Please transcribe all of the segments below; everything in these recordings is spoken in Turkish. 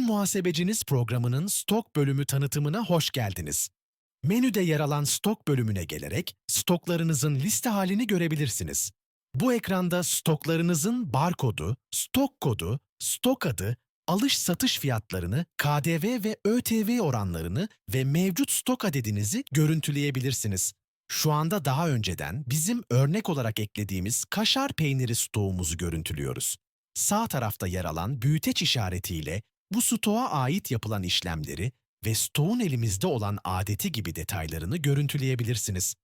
Muhasebeciniz programının stok bölümü tanıtımına hoş geldiniz. Menüde yer alan stok bölümüne gelerek stoklarınızın liste halini görebilirsiniz. Bu ekranda stoklarınızın barkodu, stok kodu, stok adı, alış-satış fiyatlarını, KDV ve ÖTV oranlarını ve mevcut stok adedinizi görüntüleyebilirsiniz. Şu anda daha önceden bizim örnek olarak eklediğimiz kaşar peyniri stoğumuzu görüntülüyoruz. Sağ tarafta yer alan büyüteç işaretiyle bu stoğa ait yapılan işlemleri ve stoğun elimizde olan adeti gibi detaylarını görüntüleyebilirsiniz.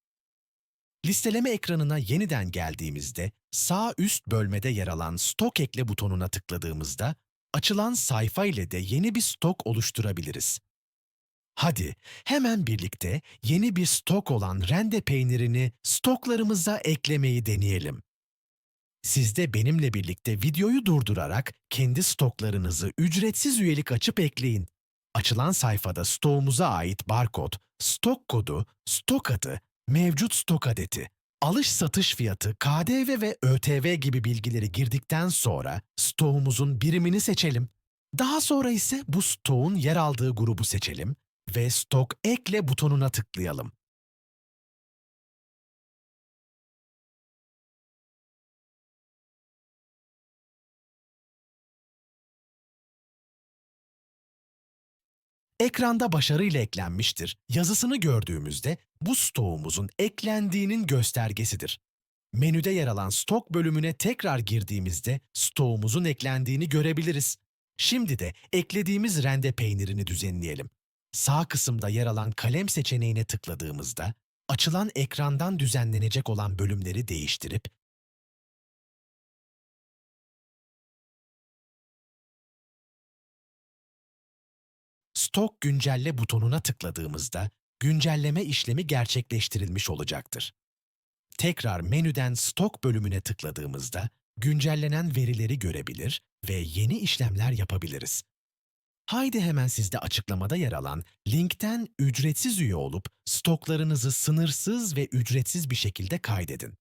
Listeleme ekranına yeniden geldiğimizde sağ üst bölmede yer alan stok ekle butonuna tıkladığımızda açılan sayfa ile de yeni bir stok oluşturabiliriz. Hadi hemen birlikte yeni bir stok olan rende peynirini stoklarımıza eklemeyi deneyelim. Siz de benimle birlikte videoyu durdurarak kendi stoklarınızı ücretsiz üyelik açıp ekleyin. Açılan sayfada stoğumuza ait barkod, stok kodu, stok adı, mevcut stok adeti, alış satış fiyatı, KDV ve ÖTV gibi bilgileri girdikten sonra stoğumuzun birimini seçelim. Daha sonra ise bu stoğun yer aldığı grubu seçelim ve stok ekle butonuna tıklayalım. Ekranda başarıyla eklenmiştir. Yazısını gördüğümüzde bu stoğumuzun eklendiğinin göstergesidir. Menüde yer alan stok bölümüne tekrar girdiğimizde stoğumuzun eklendiğini görebiliriz. Şimdi de eklediğimiz rende peynirini düzenleyelim. Sağ kısımda yer alan kalem seçeneğine tıkladığımızda açılan ekrandan düzenlenecek olan bölümleri değiştirip Stok güncelle butonuna tıkladığımızda güncelleme işlemi gerçekleştirilmiş olacaktır. Tekrar menüden stok bölümüne tıkladığımızda güncellenen verileri görebilir ve yeni işlemler yapabiliriz. Haydi hemen sizde açıklamada yer alan linkten ücretsiz üye olup stoklarınızı sınırsız ve ücretsiz bir şekilde kaydedin.